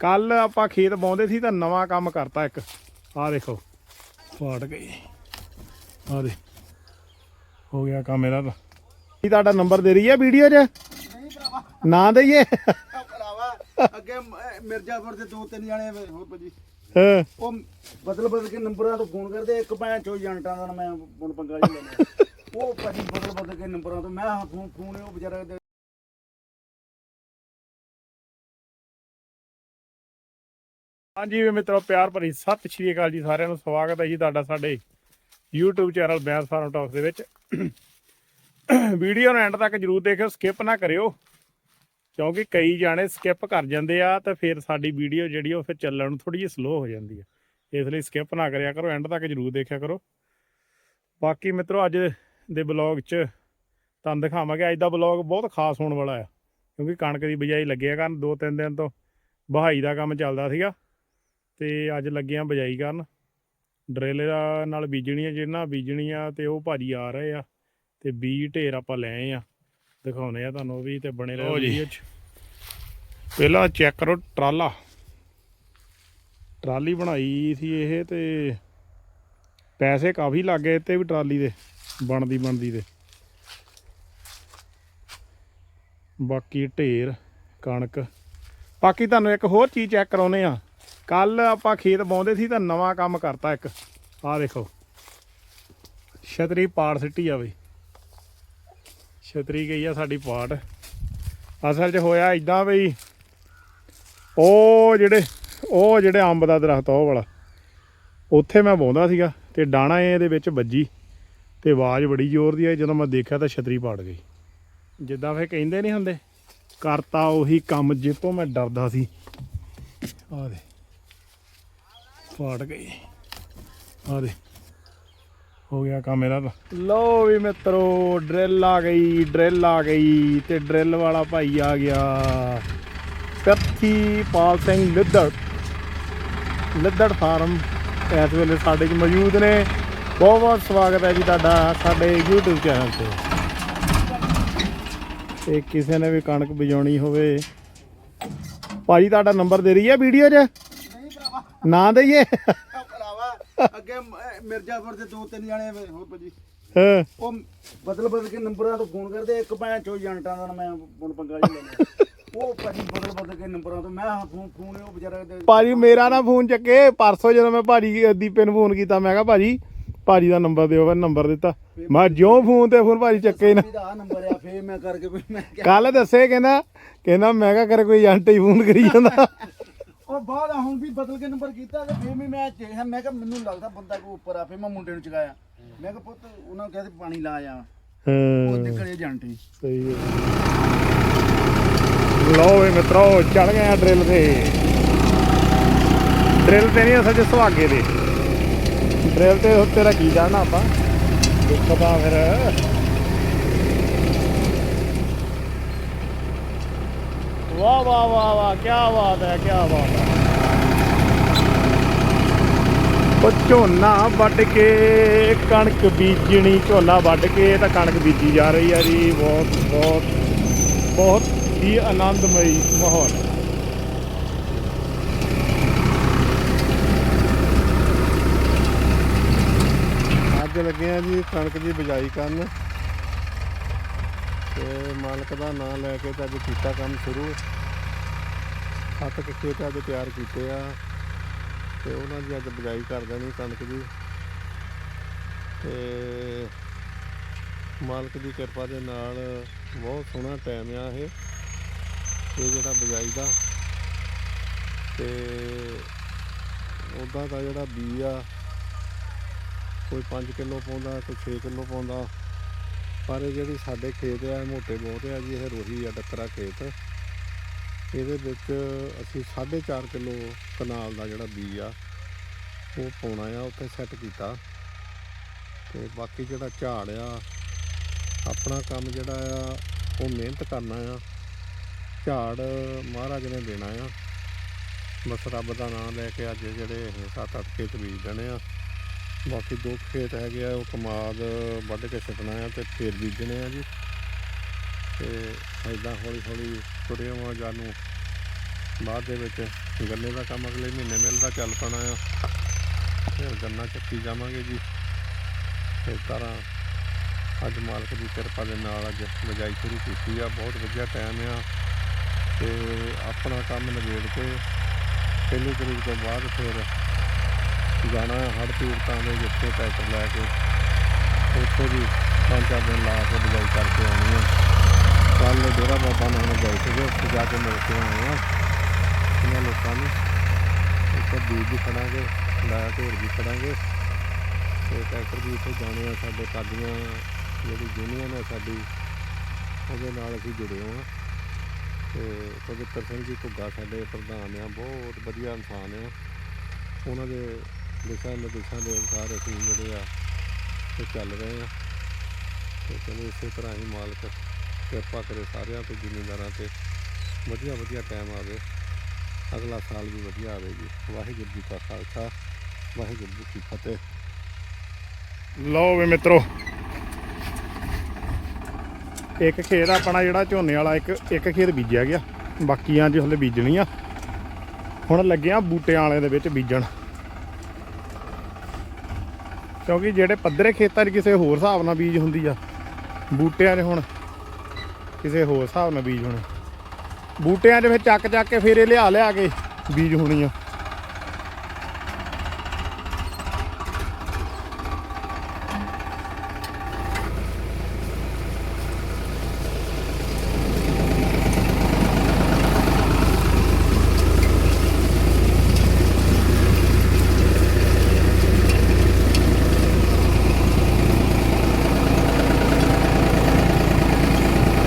ਕੱਲ ਆਪਾਂ ਖੇਤ ਬਾਉਂਦੇ ਸੀ ਤਾਂ ਨਵਾਂ ਕੰਮ ਕਰਤਾ ਇੱਕ। ਆਹ ਦੇਖੋ ਫਾੜ ਗਈ। ਆਹ ਦੇ ਹੋ ਗਿਆ ਕੰਮ ਇਹਦਾ ਤਾਂ। ਕੀ ਤੁਹਾਡਾ ਨੰਬਰ ਦੇ ਰਹੀ ਹੈ ਵੀਡੀਓ 'ਚ? ਨਹੀਂ ਭਰਾਵਾ ਨਾ ਦਈਏ। ਭਰਾਵਾ ਅੱਗੇ ਮ- ਮਿਰਜ਼ਾਪੁਰ ਦੇ ਦੋ ਤਿੰਨ ਜਾਣੇ ਹੋਰ ਭਾਜੀ। ਹਾਂ। ਉਹ ਬਦਲ ਬਦਲ ਕੇ ਨੰਬਰਾਂ ਤੋਂ ਫੋਨ ਕਰਦੇ ਇੱਕ ਭੈਣ ਚੋ ਏਜੰਟਾਂ ਦਾ ਮੈਂ ਹੁਣ ਪੰਗਾ ਨਹੀਂ ਲੈਣਾ ਉਹ ਭਾਜੀ ਬਦਲ ਬਦਲ ਕੇ ਨੰਬਰਾਂ ਤੋਂ ਮੈਂ ਹਾਂ ਫੋਨ ਫੋਨ ਉਹ ਵਿਚਾਰਾ ਦੇ- ਹਾਂਜੀ ਵੀ ਮਿੱਤਰੋ, ਪਿਆਰ ਭਰੀ ਸਤਿ ਸ਼੍ਰੀ ਅਕਾਲ ਜੀ ਸਾਰਿਆਂ ਨੂੰ, ਸਵਾਗਤ ਹੈ ਜੀ ਤੁਹਾਡਾ ਸਾਡੇ YouTube channel Bains farm talks ਦੇ ਵਿੱਚ। ਵੀਡੀਓ ਨੂੰ ਐਂਡ ਤੱਕ ਜਰੂਰ ਦੇਖਿਓ ਸਕਿਪ ਨਾ ਕਰਿਓ, ਕਿਉਂਕਿ ਕਈ ਜਾਣੇ ਸਕਿਪ ਕਰ ਜਾਂਦੇ ਆ ਤਾਂ ਫਿਰ ਸਾਡੀ ਵੀਡੀਓ ਜਿਹੜੀ ਉਹ ਫਿਰ ਚੱਲਣ ਨੂੰ ਥੋੜੀ ਜਿਹੀ ਸਲੋ ਹੋ ਜਾਂਦੀ ਹੈ ਇਸ ਲਈ ਸਕਿਪ ਨਾ ਕਰਿਆ ਕਰੋ ਐਂਡ ਤੱਕ ਜਰੂਰ ਦੇਖਿਆ ਕਰੋ। ਬਾਕੀ ਮਿੱਤਰੋ, ਅੱਜ ਦੇ ਬਲੌਗ 'ਚ ਤੁਹਾਨੂੰ ਦਿਖਾਵਾਂਗੇ, ਅੱਜ ਦਾ ਬਲੌਗ ਬਹੁਤ ਖਾਸ ਹੋਣ ਵਾਲਾ ਆ, ਕਿਉਂਕਿ ਕਣਕ ਦੀ ਬਿਜਾਈ ਲੱਗਿਆ ਕਰਨ ਦੋ ਤਿੰਨ ਦਿਨ ਤੋਂ, ਬਹਾਈ ਦਾ ਕੰਮ ਚੱਲਦਾ ਸੀਗਾ। ਤੇ ਅੱਜ ਲੱਗੇ ਆ ਬਜਾਈ ਕਰਨ। ਡਰਿਲ ਨਾਲ ਬੀਜਣੀਆਂ ਜਿਹਨਾਂ ਬੀਜਣੀਆਂ ਤੇ ਉਹ ਭਾਜੀ ਆ ਰਹੇ ਆ ਤੇ ਬੀਜ ਢੇਰ ਆਪਾਂ ਲੈ ਆ। ਦਿਖਾਉਨੇ ਆ ਤੁਹਾਨੂੰ ਉਹ ਵੀ ਤੇ ਬਣੇ ਰਹੋ ਵੀਡੀਓ 'ਚ। ਪਹਿਲਾਂ ਚੈੱਕ ਕਰੋ ਟਰਾਲਾ। ਟਰਾਲੀ ਬਣਾਈ ਸੀ ਇਹ ਤੇ ਪੈਸੇ ਕਾਫੀ ਲੱਗੇ ਤੇ ਵੀ ਟਰਾਲੀ ਦੇ ਬਣਦੀ ਬਣਦੀ ਦੇ। ਬਾਕੀ ਢੇਰ ਕਣਕ। ਬਾਕੀ ਤੁਹਾਨੂੰ ਇੱਕ ਹੋਰ ਚੀਜ਼ ਚੈੱਕ ਕਰਾਉਨੇ ਆ। ਕੱਲ ਆਪਾਂ ਖੇਤ ਬਾਉਂਦੇ ਸੀ ਤਾਂ ਨਵਾਂ ਕੰਮ ਕਰਤਾ ਇੱਕ। ਆਹ ਦੇਖੋ। ਛਤਰੀ ਪਾੜ ਸਿੱਟੀ ਆ ਬਈ। ਛਤਰੀ ਗਈ ਆ ਸਾਡੀ ਪਾੜ। ਅਸਲ 'ਚ ਹੋਇਆ ਇਦਾਂ ਬਈ, ਉਹ ਜਿਹੜੇ ਉਹ ਜਿਹੜੇ ਅੰਬ ਦਾ ਦਰਖਤ ਉਹ ਵਾਲਾ, ਉੱਥੇ ਮੈਂ ਬਾਉਂਦਾ ਸੀਗਾ ਤੇ ਡਾਣਾ ਇਹਦੇ ਵਿੱਚ ਵੱਜੀ ਤੇ ਆਵਾਜ਼ ਬੜੀ ਜ਼ੋਰ ਦੀ ਆਈ। ਜਦੋਂ ਮੈਂ ਦੇਖਿਆ ਤਾਂ ਛਤਰੀ ਪਾੜ ਗਈ। ਜਿੱਦਾਂ ਫੇ ਕਹਿੰਦੇ ਨਹੀਂ ਹੁੰਦੇ, ਕਰਤਾ ਉਹੀ ਕੰਮ, ਜਿੱਤੋਂ ਮੈਂ ਡਰਦਾ ਸੀ। ਆ ਦੇ ਫਾੜ ਗਈ। ਆ ਦੇ ਹੋ ਗਿਆ ਕੰਮ ਇਹਦਾ ਤਾਂ। ਲਓ ਵੀ ਮਿੱਤਰੋ, ਡਰਿਲ ਆ ਗਈ, ਡਰਿਲ ਆ ਗਈ ਤੇ ਡਰਿਲ ਵਾਲਾ ਭਾਈ ਆ ਗਿਆ। ਕੱਥੀ ਪਾਲ ਸਿੰਘ ਲਿੱਦੜ। ਲਿੱਦੜ ਫਾਰਮ ਇਸ ਵੇਲੇ ਸਾਡੇ ਚ ਮੌਜੂਦ ਨੇ। ਬਹੁਤ ਬਹੁਤ ਸਵਾਗਤ ਹੈ ਜੀ ਤੁਹਾਡਾ ਸਾਡੇ YouTube ਚੈਨਲ ਤੇ। ਤੇ ਕਿਸੇ ਨੇ ਵੀ ਕਣਕ ਬਜਾਉਣੀ ਹੋਵੇ। ਭਾਜੀ ਤੁਹਾਡਾ ਨੰਬਰ ਦੇ ਰਹੀ ਹੈ ਵੀਡੀਓ 'ਚ? ਨਾ ਦਈਏ। ਭਰਾਵਾ ਅੱਗੇ ਮ- ਮਿਰਜ਼ਾਪੁਰ ਦੇ ਦੋ ਤਿੰਨ ਜਾਣੇ ਹੋਰ ਭਾਜੀ। ਹਾਂ। ਉਹ ਬਦਲ ਬਦਲ ਕੇ ਨੰਬਰਾਂ ਤੋਂ ਫੋਨ ਕਰਦੇ ਇੱਕ ਭੈਣ ਚੋ ਏਜੰਟਾਂ ਦਾ ਮੈਂ ਹੁਣ ਪੰਗਾ ਨਹੀਂ ਲੈਣਾ ਉਹ ਭਾਜੀ ਬਦਲ ਬਦਲ ਕੇ ਨੰਬਰਾਂ ਤੋਂ ਮੈਂ ਹਾਂ ਫੋਨ ਫੋਨ ਉਹ ਵਿਚਾਰਾ ਦੇ- ਭਾਜੀ ਮੇਰਾ ਨਾ ਫੋਨ ਚੱਕੇ। ਪਰਸੋਂ ਜਦੋਂ ਮੈਂ ਭਾਜੀ ਦੀਪੇ ਨੂੰ ਫੋਨ ਕੀਤਾ ਮੈਂ ਕਿਹਾ ਭਾਜੀ ਭਾਜੀ ਦਾ ਨੰਬਰ ਦਿਓ ਮੈਂ ਨੰਬਰ ਦਿੱਤਾ। ਮੈਂ ਜਿਉਂ ਫੋਨ ਤੇ ਫੋਨ ਭਾਜੀ ਚੱਕੇ ਹੀ ਨਾ। ਇਹਦਾ ਨੰਬਰ ਆ ਫੇਰ ਮੈਂ ਕਰਕੇ ਵੀ ਮੈਂ ਕਿਹਾ ਕੱਲ ਦੱਸੇ ਕਹਿੰਦਾ ਕਹਿੰਦਾ ਮੈਂ ਕਿਹਾ ਕਰ ਕੋਈ ਏਜੰਟ ਹੀ ਫੋਨ ਕਰੀ ਜਾਂਦਾ। ਉਹ ਬਾਅਦ ਹੁਣ ਵੀ ਬਦਲ ਕੇ ਨੰਬਰ ਕੀਤਾ ਤੇ ਫੇਰ ਵੀ ਮੈਂ ਚੇਹਾ ਮੈਂ ਕਿਹਾ ਮੈਨੂੰ ਲੱਗਦਾ ਬੰਦਾ ਕੋ ਉੱਪਰ ਆ ਫੇਰ ਮੈਂ ਮੁੰਡੇ ਨੂੰ ਚਗਾਇਆ ਮੈਂ ਕਿਹਾ ਪੁੱਤ ਉਹਨਾਂ ਨੂੰ ਕਹਿੰਦੇ ਪਾਣੀ ਲਾ ਜਾ ਉਹ ਨਿਕਲੇ ਏਜੰਟ ਹੀ। ਸਹੀ ਹੈ। ਲਓ ਵੀ ਮਿੱਤਰੋ ਚੜ ਗਏ ਆ ਡਰਿਲ ਤੇ। ਡਰਿਲ ਤੇ ਨਹੀਂ ਅਸਲ ਚ ਸੁਹਾਗੇ ਦੇ। ਡਰਿਲ ਤੇ ਉੱਤੇ ਰੱਖੀ ਜਾਣਾ ਆਪਾਂ। ਦੇਖਦਾ ਫਿਰ ਵਾਹ ਵਾਹ ਵਾਹ ਵਾਹ ਕੀ ਬਾਤ ਹੈ ਕੀ ਬਾਤ ਹੈ। ਉਹ ਝੋਨਾ ਵੱਢ ਕੇ ਕਣਕ ਬੀਜਣੀ ਝੋਨਾ ਵੱਢ ਕੇ ਤਾਂ ਕਣਕ ਬੀਜੀ ਜਾ ਰਹੀ ਹੈ ਜੀ। ਬਹੁਤ ਬਹੁਤ ਬਹੁਤ ਹੀ ਆਨੰਦਮਈ ਮਾਹੌਲ। ਅੱਜ ਲੱਗੇ ਆ ਜੀ ਕਣਕ ਦੀ ਬਿਜਾਈ ਕਰਨ। ਤੇ ਮਾਲਕ ਦਾ ਨਾਮ ਲੈ ਕੇ ਤਾਂ ਅੱਜ ਕੀਤਾ ਕੰਮ ਸ਼ੁਰੂ। ਸੱਤ ਕੁ ਤਾਂ ਅੱਜ ਤਿਆਰ ਕੀਤੇ ਆ ਤੇ ਉਹਨਾਂ ਦੀ ਅੱਜ ਬਿਜਾਈ ਕਰ ਦੇਣੀ ਕਣਕ ਦੀ। ਤੇ ਮਾਲਕ ਦੀ ਕਿਰਪਾ ਦੇ ਨਾਲ ਬਹੁਤ ਸੋਹਣਾ ਟਾਈਮ ਆ ਇਹ ਇਹ ਜਿਹੜਾ ਬਿਜਾਈ ਦਾ। ਤੇ ਉਹਦਾ ਦਾ ਜਿਹੜਾ ਬੀ ਆ, ਕੋਈ 5 ਕਿਲੋ ਪਾਉਂਦਾ, ਕੋਈ 6 ਕਿਲੋ ਪਾਉਂਦਾ ਪਰ ਇਹ ਜਿਹੜੀ ਸਾਡੇ ਖੇਤ ਆ ਮੋਟੇ ਬਹੁਤ ਆ ਜੀ, ਇਹ ਰੋਹੀ ਆ, ਡੱਕਰਾ ਖੇਤ। ਇਹਦੇ ਵਿੱਚ ਅਸੀਂ 4.5 ਕਿਲੋ ਕਨਾਲ ਦਾ ਜਿਹੜਾ ਬੀਜ ਆ, ਉਹ ਪਾਉਣਾ ਆ, ਉੱਥੇ ਸੈੱਟ ਕੀਤਾ। ਤੇ ਬਾਕੀ ਜਿਹੜਾ ਝਾੜ ਆ, ਆਪਣਾ ਕੰਮ ਜਿਹੜਾ ਆ, ਉਹ ਮਿਹਨਤ ਕਰਨਾ ਆ। ਝਾੜ ਮਹਾਰਾਜ ਨੇ ਦੇਣਾ ਆ। ਬਸ ਰੱਬ ਦਾ ਨਾਮ ਲੈ ਕੇ ਅੱਜ ਜਿਹੜੇ ਇਹ 7-8 ਖੇਤ ਬੀਜ ਦੇਣੇ ਆ। ਬਾਕੀ ਦੋ ਖੇਤ ਹੈਗੇ ਆ, ਉਹ ਕਮਾਦ ਵੱਢ ਕੇ ਛੱਡਣਾ ਆ ਤੇ ਫੇਰ ਬੀਜਣੇ ਆ ਜੀ। ਤੇ ਐਦਾਂ ਹੌਲੀ ਹੌਲੀ ਤੁਰੇ ਆਵਾਂ ਜਾਨੂੰ ਬਾਅਦ ਦੇ ਵਿੱਚ ਗੰਨੇ ਦਾ ਕੰਮ ਅਗਲੇ ਮਹੀਨੇ ਮਿਲਦਾ, ਚੱਲ ਪੈਣਾ ਆ। ਫਿਰ ਗੰਨਾ ਚੱਕੀ ਜਾਵਾਂਗੇ ਜੀ। ਇਸ ਤਰ੍ਹਾਂ ਅੱਜ ਮਾਲਕ ਦੀ ਕਿਰਪਾ ਦੇ ਨਾਲ ਅੱਜ ਬਜਾਈ ਸ਼ੁਰੂ ਕੀਤੀ ਆ। ਬਹੁਤ ਵਧੀਆ ਟਾਈਮ ਆ। ਤੇ ਆਪਣਾ ਕੰਮ ਨਿਬੇੜ ਕੇ ਪਹਿਲੀ ਤਰੀਕ ਤੋਂ ਬਾਅਦ ਫਿਰ ਜਾਣਾ ਹੜ ਪੀੜਤਾਂ ਦੇ ਜਿੱਥੇ ਟਰੈਕਟਰ ਲੈ ਕੇ ਉੱਥੇ ਵੀ ਪੰਜ ਚਾਰ ਦਿਨ ਲਾ ਕੇ ਬਜਾਈ ਕਰਕੇ ਆਉਣੀ ਆ ਕੱਲ ਡੇਰਾ ਬਾਬਾ ਨਾਨਕ ਗਏ ਸੀਗੇ, ਉੱਥੇ ਜਾ ਕੇ ਮਿਲ ਕੇ ਆਏ ਆ ਇਹਨਾਂ ਲੋਕਾਂ ਨੂੰ ਉੱਥੇ ਬੀਜ ਵੀ ਖੜਾਂਗੇ ਲਾਇਆ ਢੇਰ ਵੀ ਖੜਾਂਗੇ। ਤੇ ਟਰੈਕਟਰ ਵੀ ਉੱਥੇ ਜਾਣੇ ਆ, ਸਾਡੇ ਕਾਦੀਆਂ ਜਿਹੜੀ ਯੂਨੀਅਨ ਹੈ ਸਾਡੀ, ਉਹਦੇ ਨਾਲ ਅਸੀਂ ਜੁੜੇ ਹਾਂ। ਤੇ ਪਵਿੱਤਰ ਸਿੰਘ ਜੀ ਘੁੱਗਾ ਸਾਡੇ ਪ੍ਰਧਾਨ ਆ, ਬਹੁਤ ਵਧੀਆ ਇਨਸਾਨ ਆ। ਉਹਨਾਂ ਦੇ ਦਿਸ਼ਾ ਨਿਰਦੇਸ਼ਾਂ ਦੇ ਅਨੁਸਾਰ ਅਸੀਂ ਜਿਹੜੇ ਆ ਤੇ ਚੱਲ ਰਹੇ ਆ। ਤੇ ਚਲੋ ਇਸੇ ਤਰ੍ਹਾਂ ਹੀ ਮਾਲਕ ਕਿਰਪਾ ਕਰੇ ਸਾਰਿਆਂ ਤੇ, ਜ਼ਿਮੀਂਦਾਰਾਂ ਤੇ। ਵਧੀਆ ਵਧੀਆ ਟਾਈਮ ਆਵੇ। ਅਗਲਾ ਸਾਲ ਵੀ ਵਧੀਆ ਆਵੇ ਜੀ ਵਾਹਿਗੁਰੂ ਜੀ ਕਾ ਖਾਲਸਾ, ਵਾਹਿਗੁਰੂ ਜੀ ਕੀ ਫਤਿਹ। ਲਓ ਵੀ ਮਿੱਤਰੋ, ਇੱਕ ਖੇਤ ਆਪਣਾ ਜਿਹੜਾ ਝੋਨੇ ਵਾਲਾ, ਇੱਕ ਇੱਕ ਖੇਤ ਬੀਜਿਆ ਗਿਆ। ਬਾਕੀਆਂ 'ਚ ਹਲੇ ਬੀਜਣੀ ਆ। ਹੁਣ ਲੱਗਿਆ ਬੂਟਿਆਂ ਵਾਲੇ ਦੇ ਵਿੱਚ ਬੀਜਣ। ਕਿਉਂਕਿ ਜਿਹੜੇ ਪੱਧਰੇ ਖੇਤਾਂ 'ਚ ਕਿਸੇ ਹੋਰ ਹਿਸਾਬ ਨਾਲ ਬੀਜ ਹੁੰਦੀ ਆ, ਬੂਟਿਆਂ 'ਚ ਹੁਣ ਕਿਸੇ ਹੋਰ ਹਿਸਾਬ ਨਾਲ ਬੀਜ ਹੋਣੇ। ਬੂਟਿਆਂ 'ਚ ਫਿਰ ਚੱਕ ਚੱਕ ਕੇ ਫੇਰੇ ਲਿਆ ਲਿਆ ਕੇ ਬੀਜ ਹੋਣੀ ਆ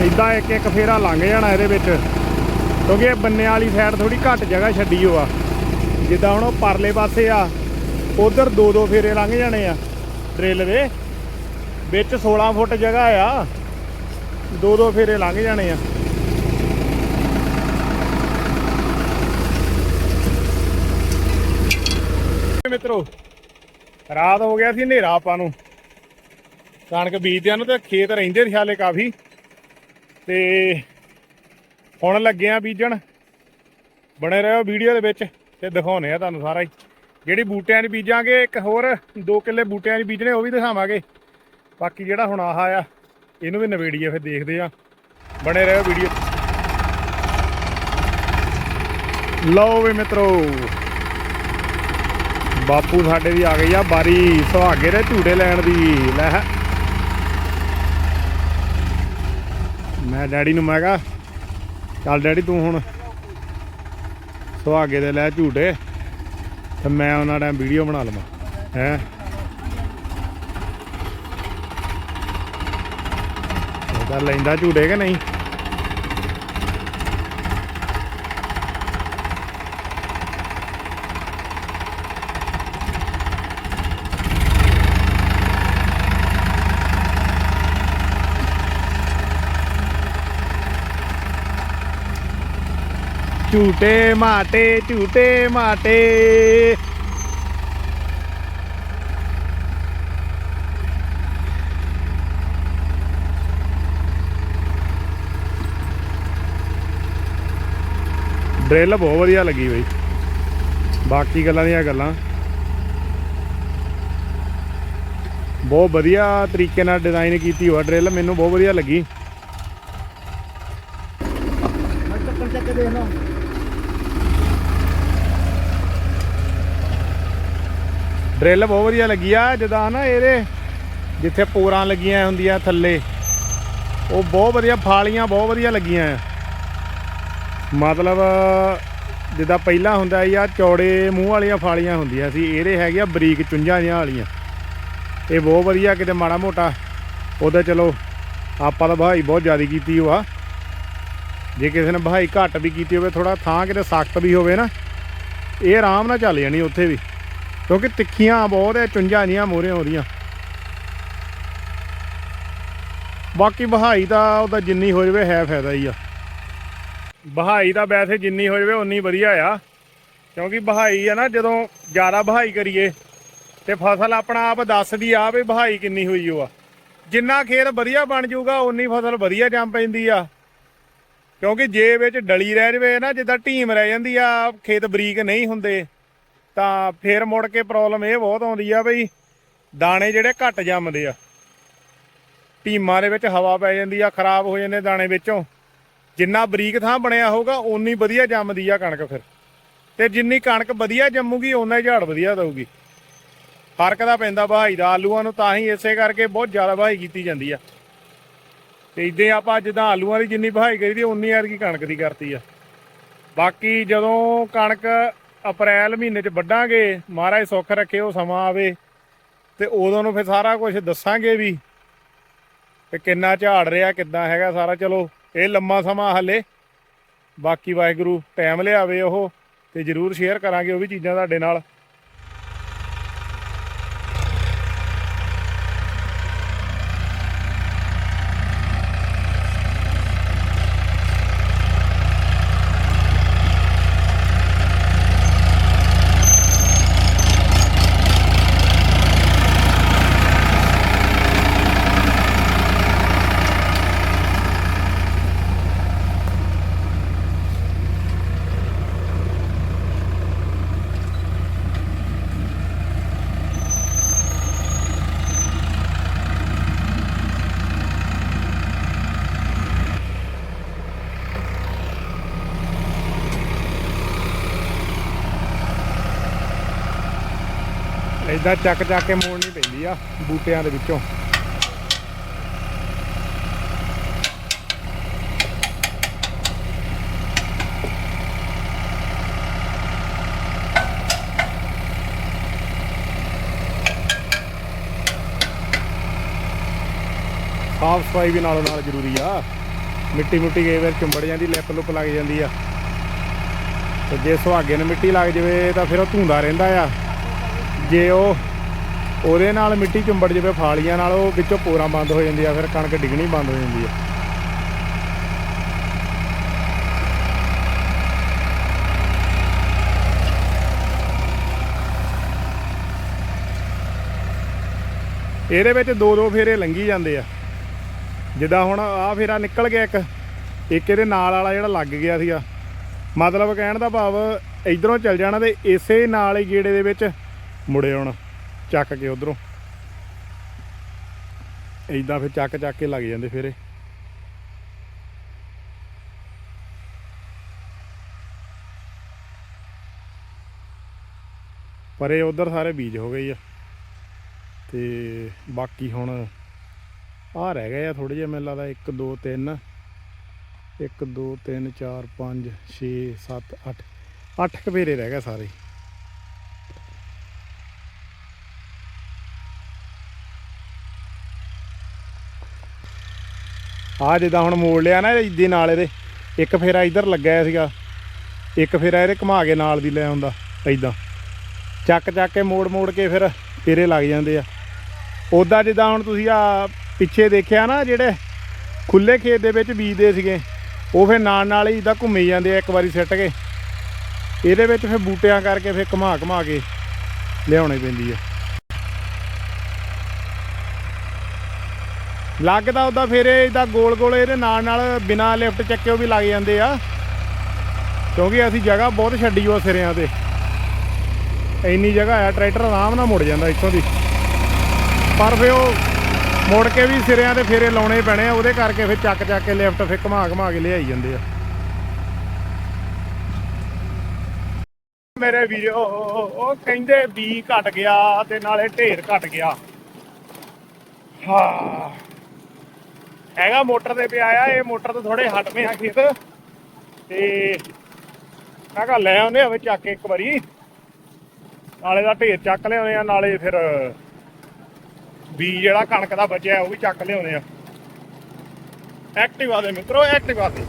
ਇਦਾਂ ਇੱਕ ਇੱਕ ਫੇਰਾ ਲੰਘ ਜਾਣਾ ਇਹਦੇ ਵਿੱਚ। ਕਿਉਂਕਿ ਇਹ ਬੰਨੇ ਵਾਲੀ ਸਾਈਡ ਥੋੜੀ ਘੱਟ ਜਗ੍ਹਾ ਛੱਡੀ ਹੋ ਆ ਜਿੱਦਾਂ ਹੁਣ ਉਹ ਪਰਲੇ ਪਾਸੇ ਆ, ਉਧਰ ਦੋ ਦੋ ਫੇਰੇ ਲੰਘ ਜਾਣੇ ਆ। ਡਰਿੱਲ ਦੇ ਵਿੱਚ 16 ਫੁੱਟ ਜਗ੍ਹਾ ਆ, ਦੋ ਦੋ ਫੇਰੇ ਲੰਘ ਜਾਣੇ ਆ। ਮਿੱਤਰੋ, ਰਾਤ ਹੋ ਗਿਆ ਸੀ ਹਨੇਰਾ ਆਪਾਂ ਨੂੰ। ਕਣਕ ਬੀਜਦਿਆਂ ਨੂੰ ਤੇ ਖੇਤ ਰਹਿੰਦੇ ਸੀ ਹਾਲੇ ਕਾਫੀ। ਤੇ ਹੁਣ ਲੱਗੇ ਆ ਬੀਜਣ। ਬਣੇ ਰਹੋ ਵੀਡੀਓ ਦੇ ਵਿੱਚ ਤੇ ਦਿਖਾਉਨੇ ਆ ਤੁਹਾਨੂੰ ਸਾਰਾ ਹੀ। ਜਿਹੜੀ ਬੂਟਿਆਂ 'ਚ ਬੀਜਾਂਗੇ, ਇੱਕ ਹੋਰ 2 ਕਿੱਲੇ ਬੂਟਿਆਂ 'ਚ ਬੀਜਣੇ, ਉਹ ਵੀ ਦਿਖਾਵਾਂਗੇ। ਬਾਕੀ ਜਿਹੜਾ ਹੁਣ ਆਹ ਆ ਇਹਨੂੰ ਵੀ ਨਵੇੜੀਏ ਫਿਰ ਦੇਖਦੇ ਆ। ਬਣੇ ਰਹੋ ਵੀਡੀਓ ਲਓ ਵੀ ਮਿੱਤਰੋ, ਬਾਪੂ ਸਾਡੇ ਦੀ ਆ ਗਈ ਆ, ਬਾਰੀ ਸੁਹਾਗੇ ਦੇ ਝੂੜੇ ਲੈਣ ਦੀ। ਲੈ ਮੈਂ ਡੈਡੀ ਨੂੰ ਮੈਂ ਕਿਹਾ, ਚੱਲ ਡੈਡੀ ਤੂੰ ਹੁਣ ਸੁਹਾਗੇ ਦੇ ਲੈ ਝੂਟੇ ਤੇ ਮੈਂ ਉਹਨਾਂ ਦਾ ਵੀਡੀਓ ਬਣਾ ਲਵਾਂ, ਹੈ। ਉਹਦਾ ਲੈਂਦਾ ਝੂਟੇ ਕਿ ਨਹੀਂ? ਝੂਟੇ ਮਾਟੇ ਝੂਟੇ ਮਾਟੇ। ਡਰਿੱਲ ਬਹੁਤ ਵਧੀਆ ਲੱਗੀ ਬਈ। ਬਾਕੀ ਗੱਲਾਂ ਦੀਆਂ ਗੱਲਾਂ। ਬਹੁਤ ਵਧੀਆ ਤਰੀਕੇ ਨਾਲ ਡਿਜ਼ਾਈਨ ਕੀਤੀ ਹੋਆ ਡਰਿੱਲ, ਮੈਨੂੰ ਬਹੁਤ ਵਧੀਆ ਲੱਗੀ ਮੈਂ ਚੱਕਰ ਚੱਕ ਕੇ ਦੇਖ ਲਓ ਡਰਿੱਲ ਬਹੁਤ ਵਧੀਆ ਲੱਗੀ ਆ, ਜਦਾਂ ਨਾ ਇਹਦੇ ਜਿੱਥੇ ਪੋਰਾਂ ਲੱਗੀਆਂ ਹੁੰਦੀਆਂ ਥੱਲੇ, ਉਹ ਬਹੁਤ ਵਧੀਆ ਫਾਲੀਆਂ ਬਹੁਤ ਵਧੀਆ ਲੱਗੀਆਂ ਆ। ਮਤਲਬ ਜਿੱਦਾਂ ਪਹਿਲਾਂ ਹੁੰਦਾ ਸੀ ਆ ਚੌੜੇ ਮੂੰਹ ਵਾਲੀਆਂ ਫਾਲੀਆਂ ਹੁੰਦੀਆਂ ਸੀ, ਇਹਦੇ ਹੈਗੀਆਂ ਬਰੀਕ ਚੁੰਝਾਂ ਜਿਹੀਆਂ ਵਾਲੀਆਂ। ਇਹ ਬਹੁਤ ਵਧੀਆ ਕਿਤੇ ਮਾੜਾ ਮੋਟਾ, ਉਹਦਾ ਚਲੋ ਆਪਾਂ ਤਾਂ ਬਹਾਈ ਬਹੁਤ ਜ਼ਿਆਦਾ ਕੀਤੀ ਹੋ ਆ ਜੇ ਕਿਸੇ ਨੇ ਬਹਾਈ ਘੱਟ ਵੀ ਕੀਤੀ ਹੋਵੇ ਥੋੜਾ ਥਾਂ ਕਿਤੇ ਸਖਤ ਵੀ ਹੋਵੇ ਨਾ, ਇਹ ਆਰਾਮ ਨਾਲ ਚੱਲ ਜਾਣੀ ਉੱਥੇ ਵੀ। ਕਿਉਂਕਿ ਤਿੱਖੀਆਂ ਬਹੁਤ ਐ, ਚੁੰਝਾਂ ਜੀਆਂ ਮੋਰੇ ਉਹਦੀਆਂ ਬਾਕੀ ਬਹਾਈ ਦਾ ਉਹਦਾ ਜਿੰਨੀ ਹੋ ਜਾਵੇ ਹੈ ਫਾਇਦਾ ਹੀ ਆ। ਬਹਾਈ ਦਾ ਵੈਸੇ ਜਿੰਨੀ ਹੋ ਜਾਵੇ ਉਨੀ ਵਧੀਆ ਆ। ਕਿਉਂਕਿ ਬਹਾਈ ਆ ਨਾ, ਜਦੋਂ ਜ਼ਿਆਦਾ ਬਹਾਈ ਕਰੀਏ ਤੇ ਫਸਲ ਆਪਣਾ ਆਪ ਦੱਸਦੀ ਆ ਵੀ ਬਹਾਈ ਕਿੰਨੀ ਹੋਈ ਓ ਆ। ਜਿੰਨਾ ਖੇਤ ਵਧੀਆ ਬਣ ਜਾਊਗਾ ਉਨੀ ਫਸਲ ਵਧੀਆ ਜੰਮ ਪੈਂਦੀ ਆ। ਕਿਉਂਕਿ ਜੇ ਵਿੱਚ ਡਲੀ ਰਹਿ ਜਵੇ ਨਾ, ਜਿੱਦਾਂ ਢੀਮ ਰਹਿ ਜਾਂਦੀ ਆ, ਖੇਤ ਬਰੀਕ ਨਹੀਂ ਹੁੰਦੇ। ਤਾਂ ਫਿਰ ਮੁੜ ਕੇ ਪ੍ਰੋਬਲਮ ਇਹ ਬਹੁਤ ਆਉਂਦੀ ਆ ਬਈ, ਦਾਣੇ ਜਿਹੜੇ ਘੱਟ ਜੰਮਦੇ ਆ। ਟੀਮਾਂ ਦੇ ਵਿੱਚ ਹਵਾ ਪੈ ਜਾਂਦੀ ਆ, ਖਰਾਬ ਹੋ ਜਾਂਦੇ ਦਾਣੇ ਵਿੱਚੋਂ। ਜਿੰਨਾ ਬਰੀਕ ਥਾਂ ਬਣਿਆ ਹੋਊਗਾ, ਓਨੀ ਵਧੀਆ ਜੰਮਦੀ ਆ ਕਣਕ ਫਿਰ। ਤੇ ਜਿੰਨੀ ਕਣਕ ਵਧੀਆ ਜੰਮੂਗੀ, ਓਨਾ ਹੀ ਝਾੜ ਵਧੀਆ ਦਊਗੀ। ਫ਼ਰਕ ਤਾਂ ਪੈਂਦਾ ਵਹਾਈ ਦਾ, ਆਲੂਆਂ ਨੂੰ ਤਾਂ ਹੀ ਇਸੇ ਕਰਕੇ ਬਹੁਤ ਜ਼ਿਆਦਾ ਵਹਾਈ ਕੀਤੀ ਜਾਂਦੀ ਆ। ਤੇ ਇਦਾਂ ਆਪਾਂ ਜਿੱਦਾਂ ਆਲੂਆਂ ਦੀ ਜਿੰਨੀ ਵਹਾਈ ਕਰੀਦੀ, ਓਨੀ ਐਰਗੀ ਕਣਕ ਦੀ ਕਰਤੀ ਆ। ਬਾਕੀ ਜਦੋਂ ਕਣਕ ਅਪ੍ਰੈਲ ਮਹੀਨੇ 'ਚ ਵੱਢਾਂਗੇ, ਮਹਾਰਾਜ ਸੁੱਖ ਰੱਖੇ, ਉਹ ਸਮਾਂ ਆਵੇ, ਤੇ ਉਦੋਂ ਨੂੰ ਫਿਰ ਸਾਰਾ ਕੁਝ ਦੱਸਾਂਗੇ ਵੀ ਤੇ ਕਿੰਨਾ ਝਾੜ ਰਿਹਾ, ਕਿੱਦਾਂ ਹੈਗਾ ਸਾਰਾ। ਚਲੋ, ਇਹ ਲੰਮਾ ਸਮਾਂ ਹਲੇ। ਬਾਕੀ ਵਾਹਿਗੁਰੂ ਟਾਈਮ ਲਿਆਵੇ ਉਹ, ਤੇ ਜਰੂਰ ਸ਼ੇਅਰ ਕਰਾਂਗੇ ਉਹ ਵੀ ਚੀਜ਼ਾਂ ਤੁਹਾਡੇ ਨਾਲ। ਏਦਾਂ ਚੱਕ ਚੱਕ ਕੇ ਮੋੜਨੀ ਪੈਂਦੀ ਆ ਬੂਟਿਆਂ ਦੇ ਵਿੱਚੋਂ। ਸਾਫ਼ ਸਫ਼ਾਈ ਵੀ ਨਾਲੋਂ ਨਾਲ ਜ਼ਰੂਰੀ ਆ। ਮਿੱਟੀ ਮੁੱਟੀ ਕਈ ਵਾਰ ਚੁੰਬੜ ਜਾਂਦੀ ਲਿਪ ਲੁੱਪ ਲੱਗ ਜਾਂਦੀ ਆ। ਤੇ ਜੇ ਸੁਹਾਗੇ ਨੂੰ ਮਿੱਟੀ ਲੱਗ ਜਾਵੇ ਤਾਂ ਫਿਰ ਉਹ ਧੁੰਦਾ ਰਹਿੰਦਾ ਆ। ਜੇ ਉਹ ਉਹਦੇ ਨਾਲ ਮਿੱਟੀ ਚੁੰਬੜ ਜਾਵੇ, ਫਾਲੀਆਂ ਨਾਲ, ਉਹ ਵਿੱਚੋਂ ਪੋਰਾਂ ਬੰਦ ਹੋ ਜਾਂਦੀ ਆ ਫਿਰ ਕਣਕ ਡਿੱਗਣੀ ਬੰਦ ਹੋ ਜਾਂਦੀ ਆ ਇਹਦੇ ਵਿੱਚ ਦੋ ਦੋ ਫੇਰੇ ਲੰਗੀ ਜਾਂਦੇ ਆ। ਜਿੱਦਾਂ ਹੁਣ ਆ ਫੇਰਾ ਨਿਕਲ ਗਿਆ ਇੱਕ ਇੱਕ ਇਹਦੇ ਨਾਲ ਵਾਲਾ ਜਿਹੜਾ ਲੱਗ ਗਿਆ ਸੀਗਾ। ਮਤਲਬ ਕਹਿਣ ਦਾ ਭਾਵ, ਇਧਰੋਂ ਚੱਲ ਜਾਣਾ ਤੇ ਇਸੇ ਨਾਲ ਹੀ ਗੇੜੇ ਦੇ ਵਿੱਚ ਮੁੜੇ ਹੁਣ ਚੱਕ ਕੇ ਉਧਰੋਂ। ਇਦਾਂ ਫਿਰ ਚੱਕ ਚੱਕ ਕੇ ਲੱਗ ਜਾਂਦੇ ਫੇਰੇ ਪਰ ਇਹ ਉਧਰ ਸਾਰੇ ਬੀਜ ਹੋ ਗਏ ਆ। ਤੇ ਬਾਕੀ ਹੁਣ ਆ ਰਹਿ ਗਏ ਆ ਥੋੜੇ ਜਿਹਾ, ਮੈਨੂੰ ਲੱਗਦਾ 1 2 3 1 2 3 4 5 6 7 8 8 ਕਵੇਰੇ ਰਹਿ ਗਏ ਸਾਰੇ। ਆ ਜਿੱਦਾਂ ਹੁਣ ਮੋੜ ਲਿਆ ਨਾ ਇਹਦੇ ਨਾਲ ਇਹਦੇ, ਇੱਕ ਫੇਰਾ ਇੱਧਰ ਲੱਗਿਆ ਸੀਗਾ, ਇੱਕ ਫੇਰਾ ਇਹਦੇ ਘੁਮਾ ਕੇ ਨਾਲ ਦੀ ਲੈ ਆਉਂਦਾ ਐਦਾਂ ਚੱਕ ਚੱਕ ਕੇ ਮੋੜ ਮੋੜ ਕੇ ਫਿਰ ਫੇਰੇ ਲੱਗ ਜਾਂਦੇ ਆ। ਉਦਾਂ ਜਿੱਦਾਂ ਹੁਣ ਤੁਸੀਂ ਆ ਪਿੱਛੇ ਦੇਖਿਆ ਨਾ ਜਿਹੜੇ ਖੁੱਲੇ ਖੇਤ ਦੇ ਵਿੱਚ ਬੀਜਦੇ ਸੀਗੇ, ਉਹ ਫਿਰ ਨਾਲ ਨਾਲ ਹੀ ਇਦਾਂ ਘੁੰਮੀ ਜਾਂਦੇ ਆ ਇੱਕ ਵਾਰੀ ਸਿੱਟ ਕੇ। ਇਹਦੇ ਵਿੱਚ ਫਿਰ ਬੂਟਿਆਂ ਕਰਕੇ ਫਿਰ ਘੁਮਾ ਘੁਮਾ ਕੇ ਲਿਆਉਣੀ ਪੈਂਦੀ ਆ। ਲੱਗਦਾ ਉਹਦਾ ਫਿਰ ਇਹ ਗੋਲ ਗੋਲ ਇਹਦੇ ਨਾਲ ਨਾਲ ਬਿਨਾ ਲਿਫਟ ਚੱਕਿਓ ਵੀ ਲੱਗ ਜਾਂਦੇ ਆ। ਕਿਉਂਕਿ ਅਸੀਂ ਜਗ੍ਹਾ ਬਹੁਤ ਛੱਡੀ ਉਹ ਸਿਰਿਆਂ ਤੇ। ਇੰਨੀ ਜਗ੍ਹਾ ਆ, ਟਰੈਕਟਰ ਆਰਾਮ ਨਾਲ ਮੁੜ ਜਾਂਦਾ ਇੱਥੋਂ ਦੀ। ਪਰ ਫਿਰ ਉਹ ਮੁੜ ਕੇ ਵੀ ਸਿਰਿਆਂ ਤੇ ਫੇਰੇ ਲਾਉਣੇ ਪੈਣੇ ਆ, ਉਹਦੇ ਕਰਕੇ ਫਿਰ ਚੱਕ ਚੱਕ ਕੇ ਲਿਫਟ ਫਿਰ ਘੁਮਾ ਘੁਮਾ ਕੇ ਲਿਆਈ ਜਾਂਦੇ ਆ। ਮੇਰੇ ਵੀਰੋ, ਉਹ ਕਹਿੰਦੇ ਬੀ ਘਟ ਗਿਆ ਤੇ ਨਾਲੇ ਢੇਰ ਘਟ ਗਿਆ। ਹਾਂ। ਹੈਗਾ ਮੋਟਰ ਤੇ ਪਿਆ ਆ, ਇਹ ਮੋਟਰ ਤੋਂ ਥੋੜੇ ਹਟਵੇਂ ਆ ਖੇਤ। ਤੇ ਮੈਂ ਕਿਹਾ ਲੈ ਆਉਂਦੇ ਆ ਚੱਕ ਕੇ ਇੱਕ ਵਾਰੀ। ਨਾਲੇ ਦਾ ਢੇਰ ਚੱਕ ਲਿਆਉਂਦੇ ਆ, ਨਾਲੇ ਫਿਰ ਬੀ ਜਿਹੜਾ ਕਣਕ ਦਾ ਬਚਿਆ, ਉਹ ਵੀ ਚੱਕ ਲਿਆਉਂਦੇ ਆ। ਐਕਟਿਵਾ ਦੇ ਮਿੱਤਰੋ, ਐਕਟਿਵਾ ਦੇ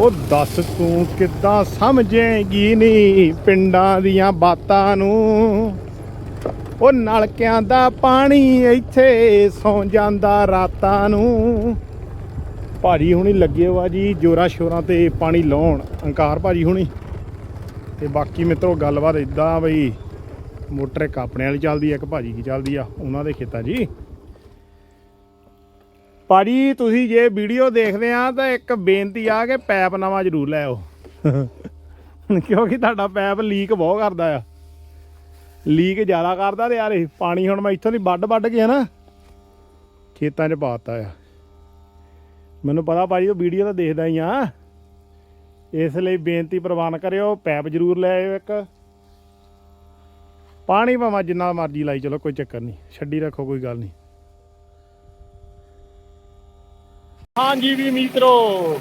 ਉਹ ਦੱਸ ਤੂੰ ਕਿੱਦਾਂ ਸਮਝੇਗੀ ਨੀ ਪਿੰਡਾਂ ਦੀਆਂ ਬਾਤਾਂ ਨੂੰ? ਉਹ ਨਲਕਿਆਂ ਦਾ ਪਾਣੀ ਇੱਥੇ ਸੌਂ ਜਾਂਦਾ ਰਾਤਾਂ ਨੂੰ। ਭਾਜੀ ਹੁਣੀ ਲੱਗੇ ਵਾ ਜੀ, ਜੋਰਾ ਸ਼ੋਰਾਂ ਤੇ ਪਾਣੀ ਲਾਉਣ। ਅੰਕਾਰ ਭਾਜੀ ਹੁਣੀ। ਤੇ ਬਾਕੀ ਮਿੱਤਰੋ, ਗੱਲਬਾਤ ਇਦਾਂ ਬਈ, ਮੋਟਰ ਇੱਕ ਆਪਣੇ ਵਾਲੀ ਚੱਲਦੀ ਆ, ਇੱਕ ਭਾਜੀ ਕੀ ਚੱਲਦੀ ਆ, ਉਹਨਾਂ ਦੇ ਖੇਤਾਂ ਜੀ। ਭਾਜੀ, ਤੁਸੀਂ ਜੇ ਵੀਡੀਓ ਦੇਖਦੇ ਆ ਤਾਂ ਇੱਕ ਬੇਨਤੀ ਆ ਕਿ ਪੈਪ ਨਵਾਂ ਜ਼ਰੂਰ ਲੈ ਆਓ। ਕਿਉਂਕਿ ਤੁਹਾਡਾ ਪੈਪ ਲੀਕ ਬਹੁਤ ਕਰਦਾ ਆ। ਲੀਕ ਜ਼ਿਆਦਾ ਕਰਦਾ ਤੇ ਯਾਰ ਇਹ ਪਾਣੀ ਹੁਣ ਮੈਂ ਇੱਥੋਂ ਦੀ ਵੱਡ ਵੱਡ ਕੇ ਨਾ ਖੇਤਾਂ 'ਚ ਪਾਤਾ ਆ। ਮੈਨੂੰ ਪਤਾ ਭਾਜੀ, ਉਹ ਵੀਡੀਓ ਤਾਂ ਦੇਖਦਾ ਹੀ ਆ। ਇਸ ਲਈ ਬੇਨਤੀ ਪ੍ਰਵਾਨ ਕਰਿਓ, ਪੈਪ ਜ਼ਰੂਰ ਲੈ ਆਇਓ ਇੱਕ। ਪਾਣੀ ਭਾਵੇਂ ਜਿੰਨਾ ਮਰਜ਼ੀ ਲਾਈ ਚਲੋ, ਕੋਈ ਚੱਕਰ ਨਹੀਂ। ਛੱਡੀ ਰੱਖੋ, ਕੋਈ ਗੱਲ ਨਹੀਂ। ਹਾਂਜੀ ਵੀ ਮਿੱਤਰੋ।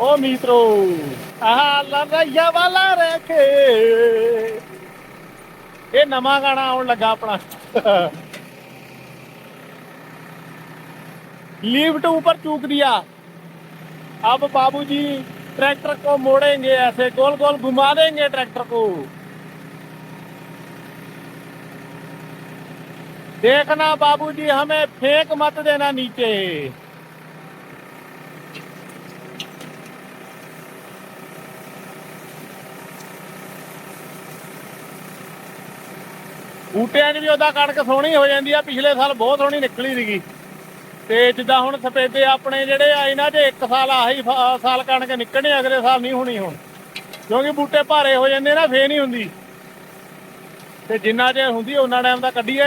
ਓ ਮਿੱਤਰੋ, ਆਹ ਲੜਾਈਆ ਵਾਲਾ ਰੱਖੇ ਇਹ ਨਵਾਂ ਗਾਣਾ ਆਉਣ ਲੱਗਾ ਆਪਣਾ लिफ्ट ऊपर चूक दिया अब बाबूजी ट्रैक्टर को मोड़ेंगे ऐसे गोल गोल घुमा देंगे ट्रैक्टर को देखना बाबूजी हमें फेंक मत देना नीचे ਬੂਟਿਆਂ 'ਚ ਵੀ ਉਹਦਾ ਕਣਕ ਸੋਹਣੀ ਹੋ ਜਾਂਦੀ ਆ, ਪਿਛਲੇ ਸਾਲ ਬਹੁਤ ਸੋਹਣੀ ਨਿਕਲੀ ਸੀਗੀ। ਤੇ ਜਿੱਦਾਂ ਹੁਣ ਸਫੇਦੇ ਆਪਣੇ ਜਿਹੜੇ ਆ, ਇਹਨਾਂ 'ਚ ਇੱਕ ਸਾਲ ਆਹੀ ਸਾਲ ਕਣਕ ਨਿਕਲਣੀ ਅਗਲੇ ਸਾਲ ਨਹੀਂ ਹੋਣੀ ਹੁਣ। ਕਿਉਂਕਿ ਬੂਟੇ ਭਾਰੇ ਹੋ ਜਾਂਦੇ ਨਾ ਫੇਰ ਨਹੀਂ ਹੁੰਦੀ। ਤੇ ਜਿੰਨਾ ਜੇ ਹੁੰਦੀ ਉਹਨਾਂ ਟਾਈਮ ਤਾਂ ਕੱਢੀਏ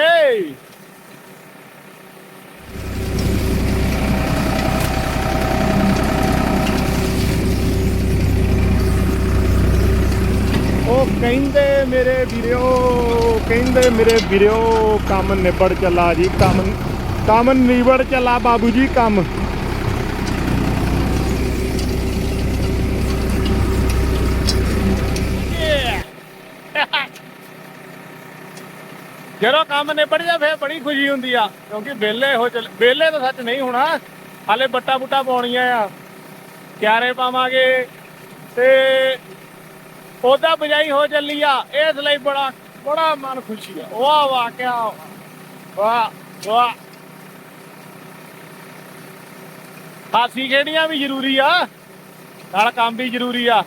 ਉਹ ਕਹਿੰਦੇ ਮੇਰੇ ਵੀਰਿਓ ਕਹਿੰਦੇ ਮੇਰੇ ਵੀਰਿਓ ਕੰਮ ਨਿਬੜ ਚੱਲਾ ਜੀ, ਕੰਮ ਕੰਮ ਨਿਬੜ ਚੱਲਾ ਬਾਬੂ ਜੀ, ਕੰਮ। ਜਦੋਂ ਕੰਮ ਨਿਬੜ ਜਾ, ਫੇਰ ਬੜੀ ਖੁਸ਼ੀ ਹੁੰਦੀ ਆ, ਕਿਉਂਕਿ ਵਿਹਲੇ ਹੋ ਚੱਲ, ਵਿਹਲੇ ਤਾਂ ਸੱਚ ਨਹੀਂ ਹੋਣਾ, ਹਾਲੇ ਬੱਟਾ ਬੁੱਟਾ ਪਾਉਣੀਆਂ ਆ। ਕਿਆਰੇ ਪਾਵਾਂਗੇ ਤੇ ਉਹਦਾ ਬਜਾਈ ਹੋ ਚੱਲੀ ਆ, ਇਸ ਲਈ ਬੜਾ ਬੜਾ ਮਨ ਖੁਸ਼ੀ ਆ। ਵਾਹ ਵਾਹ, ਕਿਆ ਵਾਹ। ਵਾਹ ਹਾਸੀ ਖੇੜੀਆਂ ਵੀ ਜ਼ਰੂਰੀ ਆ, ਨਾਲ ਕੰਮ ਵੀ ਜ਼ਰੂਰੀ ਆ।